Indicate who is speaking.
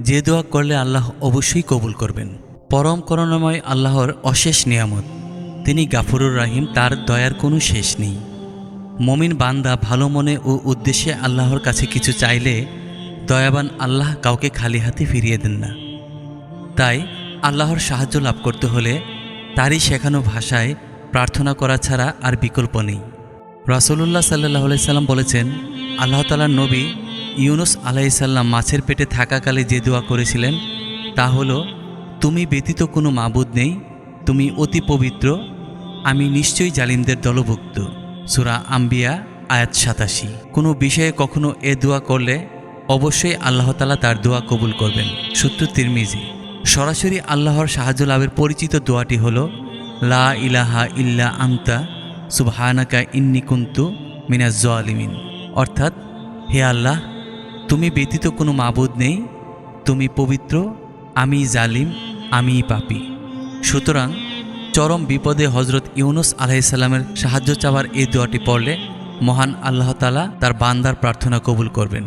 Speaker 1: যে দোয়া করলে আল্লাহ অবশ্যই কবুল করবেন। পরম করুণাময় আল্লাহর অশেষ নিয়ামত। তিনি গাফুরুর রাহিম, তার দয়ার কোনো শেষ নেই। মমিন বান্দা ভালো মনে ও উদ্দেশ্যে আল্লাহর কাছে কিছু চাইলে দয়াবান আল্লাহ কাউকে খালি হাতে ফিরিয়ে দেন না। তাই আল্লাহর সাহায্য লাভ করতে হলে তারই শেখানো ভাষায় প্রার্থনা করা ছাড়া আর বিকল্প নেই। রাসুলুল্লাহ সাল্লাহ সাল্লাম বলেছেন, আল্লাহ তালার নবী ইউনুস আলাইসাল্লাম মাছের পেটে থাকাকালে যে দোয়া করেছিলেন, তা হলো, তুমি ব্যতীত কোনো মাবুদ নেই, তুমি অতি পবিত্র, আমি নিশ্চয়ই জালিমদের দলভুক্ত। সুরা আম্বিয়া, আয়াত সাতাশি। কোনো বিষয়ে কখনো এ দোয়া করলে অবশ্যই আল্লাহ তালা তার দোয়া কবুল করবেন। সূত্র তিরমিজি। সরাসরি আল্লাহর সাহায্য লাভের পরিচিত দোয়াটি হল, লা ইলাহা ইল্লা আন্তা, সুবহানাকা ইন্নি কুন্তু মিনাজ জোয়ালিমিন অর্থাৎ, হে আল্লাহ তুমি ব্যতীত কোনো মাবুদ নেই। তুমি পবিত্র, আমি জালিম, আমি পাপি। সুতরাং চরম বিপদে হজরত ইউনুস আলাইসাল্লামের সাহায্য চাওয়ার এই দোয়াটি পড়লে মহান আল্লাহ তালা তার বান্দার প্রার্থনা কবুল করবেন।